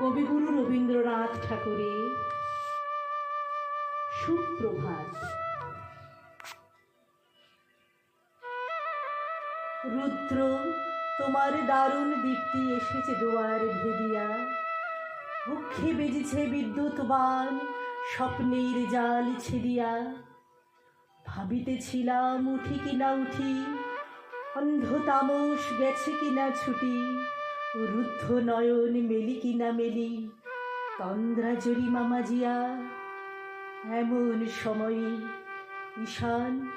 কবিগুরু রবীন্দ্রনাথ ঠাকুরের সুপ্রভাত। রুদ্র, তোমার দারুণ দীপ্তি এসেছে দুয়ার ভেদিয়া। মুখে বেজেছে বিদ্যুৎ বান, স্বপ্নের জাল ছেদিয়া। ভাবিতেছিলাম, উঠি কিনা উঠি, অন্ধ তামস গেছে কিনা ছুটি। রুদ্ধ নয়ন মেলি কি না মেলি? তন্দ্রা জরি মামাজিয়া এমন সময়ে ঈশান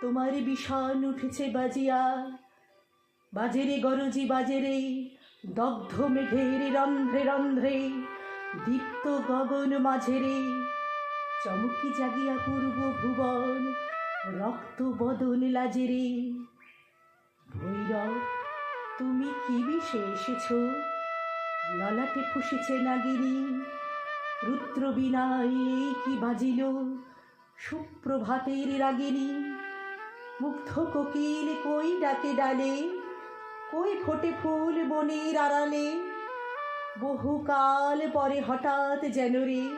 তোমার বিষান উঠেছে বাজিয়া। বাজেরে গরজি, বাজেরে দগ্ধ মেঘের, রন্ধ্রে রন্ধ্রে দীপ্ত গগন মাঝেরে চমকি জাগিয়া পূর্ব ভুবন, রক্ত বদন লাজেরে। ভৈরব তুমি কি বিষে এসেছ? ললাটে ফুসেছে নাগিনী। রুদ্র বিনায় কি বাজিল? সুপ্রভাতের রাগিনী। মুগ্ধ কোকিল কই ডাকে ডালে? কই ফোটে ফুল বনের আড়ালে? বহুকাল পরে হঠাৎ যেন রে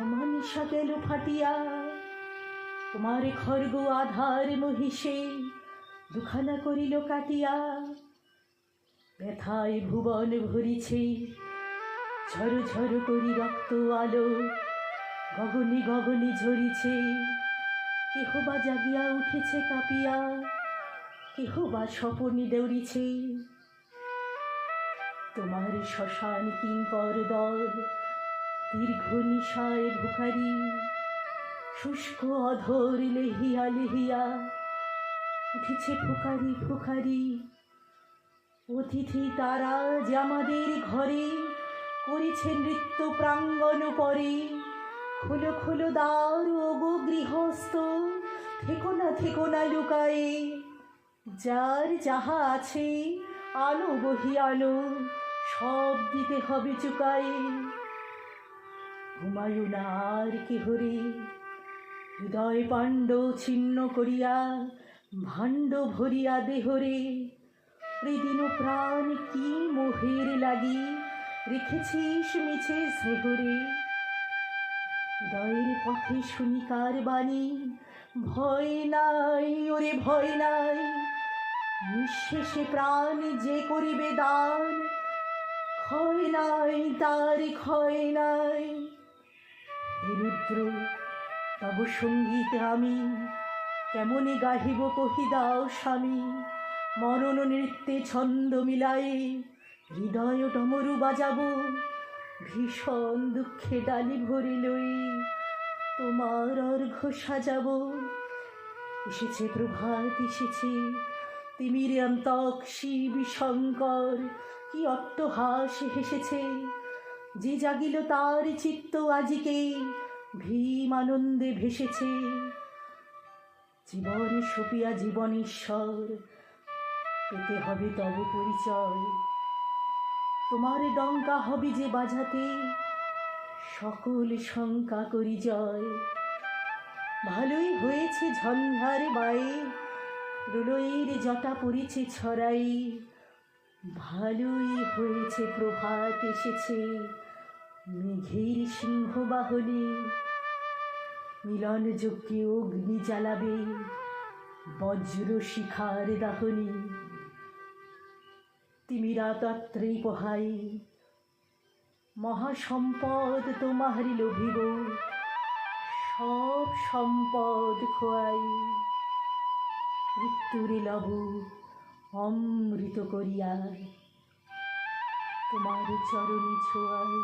অমানিসা গেল ফাটিয়া তোমার খর্গ আধার মহিষে দুখানা করিল কাটিয়া। ব্যথায় ভুবন ভরিছে। ঝর ঝর করি রক্ত আলো, গগনে গগনে ঝরিছে। কেহ বা জাগিয়া উঠেছে কাঁপিয়া কেহ বা স্বপনে দৌড়িছে। তোমার শ্মশান কিঙ্কর দল, দীর্ঘ নিশায় ভুখারি শুষ্ক অধর লেহিয়া লেহিয়া, উঠেছে ফুকারি ফুকারি অতিথি তারা যে আমাদের ঘরে করেছে নৃত্য প্রাঙ্গণ পরে, খোলো খোলো দ্বার ওগো গৃহস্থ, থেকো না থেকো না লুকায়ে। যার যাহা আছে আলো বহি আলো, সব দিতে হবে চুকায়ে। হুমায়ুন আর কেহরে হৃদয় পাণ্ড ছিন্ন করিয়া, ভাণ্ড ভরিয়া দেহরে। হৃদিন প্রাণ কি মোহের লাগি? রেখেছিস মিছে স্নেহরে। হৃদয়ের পথে শুনিকার বাণী, ভয় নাই, ওরে ভয় নাই। নিঃশেষে প্রাণ যে করিবে দান, ক্ষয় নাই, তার ক্ষয় নাই। রুদ্র, তব সংগীত আমি, কেমনে গাহিব কহি দাও স্বামী? মরণ নৃত্যে ছন্দ মিলাই হৃদয় ডমরু বাজাবো, ভীষণ দুঃখে ডালি ভরে লই তোমার অর্ঘ সাজাবো। এসেছে প্রভাত, এসেছে তিমির শিব শঙ্কর, কি অট্টহাস হেসেছে। যে জাগিল তার চিত্ত আজিকে ভীম আনন্দে ভেসেছে। জীবন সপিয়া জীবন ঈশ্বর পেতে হবে তব পরিচয়। তোমার ডঙ্কা হবে যে বাজাতে, সকল শঙ্কা করি জয়। ভালোই হয়েছে ঝঞ্ঝার বায়ে রুলইয়ের জটা পড়েছে ছড়াই। ভালোই হয়েছে প্রভাত এসেছে মেঘের সিংহ সিংহবাহনে। মিলন যজ্ঞে অগ্নি জ্বালাবে বজ্র শিখার দাহনী। তিমিরা তত্রেই পোহাই মহাসম্পদ তোমারি লোভিব, সব সম্পদ খোয়াই। মৃত্যুরে লব অমৃত করিয়া তোমার চরণে ছোয়াই।